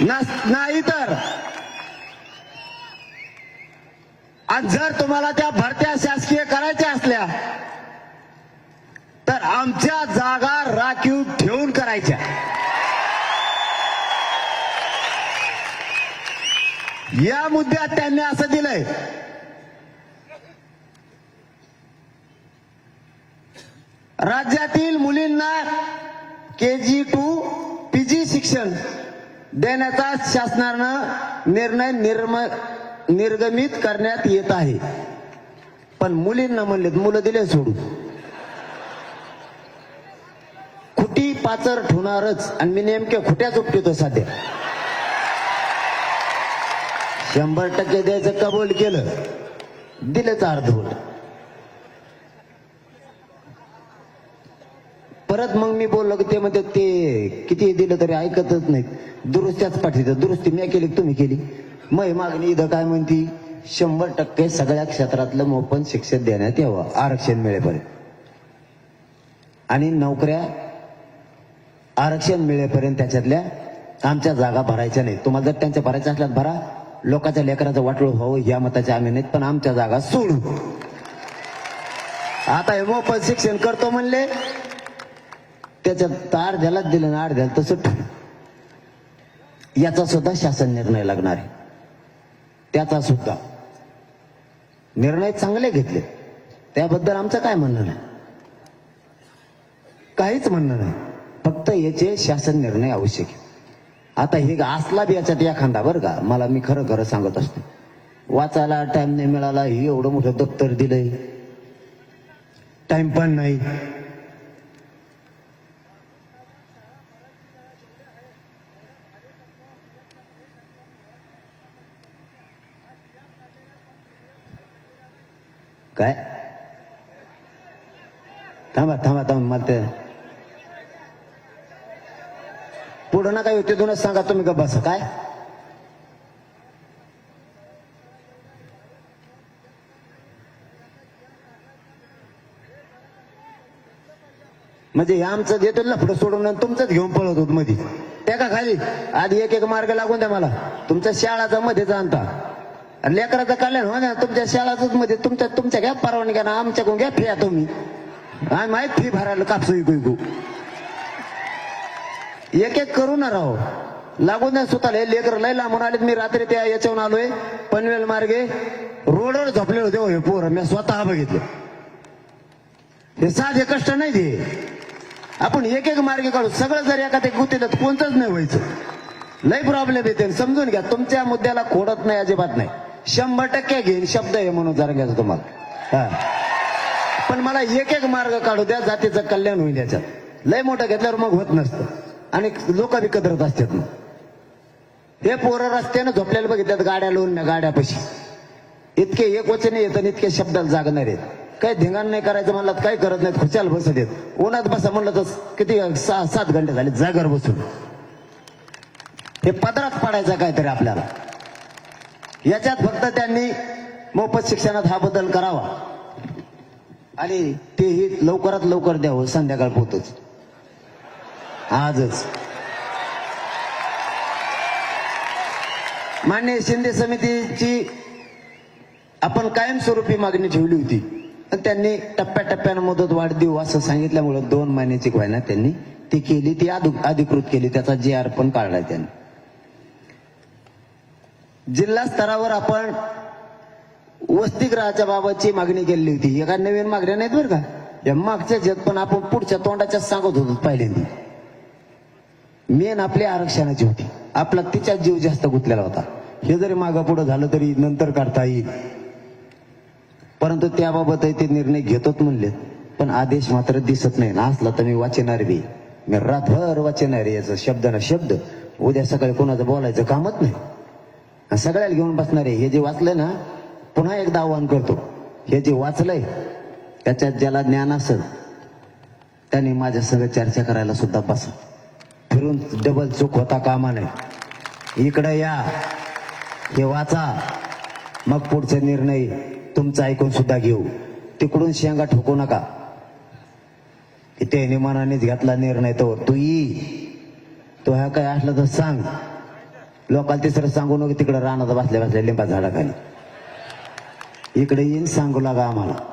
नाही तर. आणि जर तुम्हाला त्या भरत्या शासकीय करायच्या असल्या तर आमच्या जागा राखीव ठेवून करायच्या. या मुद्द्यात त्यांनी असं दिलंय. राज्यातील मुलींना के जी टू पीजी शिक्षण देण्याचा शासनानं निर्णय निर्म निर्गमित करण्यात येत आहे. पण मुलींना म्हणलेत मुलं दिले सोडून. खुटी पाचर ठेवणारच आणि मी नेमक्या खुट्या चुपटितो सध्या. शंभर टक्के द्यायचं कबूल केलं. दिलंच अर्धवट. परत मग मी बोललो की ते म्हणते ते किती दिलं तरी ऐकतच नाहीत. दुरुस्त्याच पाठवतात दुरुस्ती मी केली तुम्ही केली? मग मागणी इथं काय म्हणती शंभर टक्के सगळ्या क्षेत्रातलं मोफत शिक्षण देण्यात यावं. आरक्षण मिळेपर्यंत. आणि नोकऱ्या आरक्षण मिळेपर्यंत त्याच्यातल्या आमच्या जागा भरायच्या नाहीत. तुम्हाला जर त्यांच्या भरायच्या असल्यात भरा. लोकांच्या लेकराचं वाटोळ व्हावं या मताचे आम्ही नाहीत पण आमच्या जागा सोडू. आता हे मोफत शिक्षण करतो म्हणले त्याच्या तार अर्ध्यालाच दिलं ना अर्ध्याला तसं याचा सुद्धा शासन निर्णय लागणार आहे. त्याचा सुद्धा. निर्णय चांगले घेतले. त्याबद्दल आमचं काय म्हणणं नाही. काहीच म्हणणं नाही. फक्त याचे शासन निर्णय आवश्यक आहे. आता हे असला बी याच्यात एखादा बरं का. मला मी खरं खरं सांगत असतो. वाचायला टाइम नाही मिळाला. हे एवढं मोठं दप्तर दिलंय. टाइम पण नाही. काय? थांबा थांबा थांबा मला ते पुढं ना काय होते दोनच सांगा तुम्ही का बस काय? म्हणजे हे आमचं देतो ना पुढे सोडून आणि तुमचंच घेऊन पळत होत मध्ये त्या का खाली? आधी एक एक मार्ग लागून द्या मला. तुमच्या शाळाचा मध्येच आणता. लेकराचं कल्याण हो ना तुमच्या शाळाच मध्ये तुमच्या तुमच्या घ्या परवानगी घ्या ना आमच्याकडून घ्या फिया तुम्ही. आम्ही माहीत फी भरायला कापसू इकू इकू. एक एक करू ना राहो लागून द्या स्वतःला हे लेकर लय लांबून आलेत मी रात्री त्या याच्यावर आलोय पनवेल मार्गे. रोडवर झोपले होते हे पोरं मी स्वतः बघितले. हे साधे कष्ट नाही ते. आपण एक एक मार्गे काढू सगळं जर एका ते गुतीत कोणतंच नाही व्हायचं. लय प्रॉब्लेम येते समजून घ्या तुमच्या मुद्द्याला खोडत नाही अजिबात नाही. शंभर टक्के घेईन. शब्द आहे म्हणून जरा घ्यायचं तुम्हाला. पण मला एक एक मार्ग काढू द्या जातीचं कल्याण होईल याच्यात. लय मोठं घेतल्यावर मग होत नसतं. आणि लोक बी कदरत असतात मग. हे पोरं रस्त्यानं झोपलेलं बघितल्यात गाड्या लावून ना गाड्यापाशी. इतके एक वचने येत आणि इतके शब्दाला जागणार आहेत. काही धिंगाण नाही करायचं म्हणलं तर काही करत नाहीत खुशाल बसत येत उन्हात बसा म्हणलं तर किती सहा सात घंटे झाले जागर बसून. हे पदरात पाडायचं काहीतरी आपल्याला. याच्यात फक्त त्यांनी मोफत शिक्षणात हा बदल करावा. आणि तेही लवकरात लवकर द्यावं संध्याकाळ पोहोच आजच. मान्य शिंदे समितीची आपण कायमस्वरूपी मागणी ठेवली होती. पण त्यांनी टप्प्याटप्प्यानं मुदत वाढ देऊ असं सांगितल्यामुळं दोन महिन्याची व्हायना त्यांनी ती केली ती अधिकृत केली. त्याचा जे आर पण काढला त्यांनी. जिल्हा स्तरावर आपण वसतिगृहाच्या बाबतची मागणी केली होती. एका नवीन मागण्या नाहीत बरं का? या मागच्या जग पण आपण पुढच्या तोंडाच्या सांगत होतो पहिल्यांदा. मेन आपल्या आरक्षणाची होती. आपला तिच्यात जीव जास्त गुंतलेला होता. हे जरी मागं पुढं झालं तरी नंतर काढता येईल. परंतु त्याबाबत ते निर्णय घेतोच म्हणले पण आदेश मात्र दिसत नाही. ना असला तर मी वाचणार बी. मी रातभर वाचणार याचं शब्द ना शब्द. उद्या सकाळी कोणाचं बोलायचं कामच नाही. सगळ्याला घेऊन बसणार आहे. हे जे वाचलंय ना पुन्हा एकदा आव्हान करतो. हे जे वाचलंय त्याच्यात ज्याला ज्ञान असेल त्याने माझ्या सगळं चर्चा करायला सुद्धा बसा. फिरून डबल चूक होता कामा नये. इकडं या. हे वाचा. मग पुढचे निर्णय तुमचा ऐकून सुद्धा घेऊ. तिकडून शेंगा ठोकू नका. की त्याने मनानेच घेतला निर्णय तो. तू ई तो ह्या काय असलं तर सांग. लोकांना तिसरं सांगू नको तिकडं रानात बसल्या बसल्या लिंबा झाडाखाली. इकडे येईन सांगू लागा आम्हाला.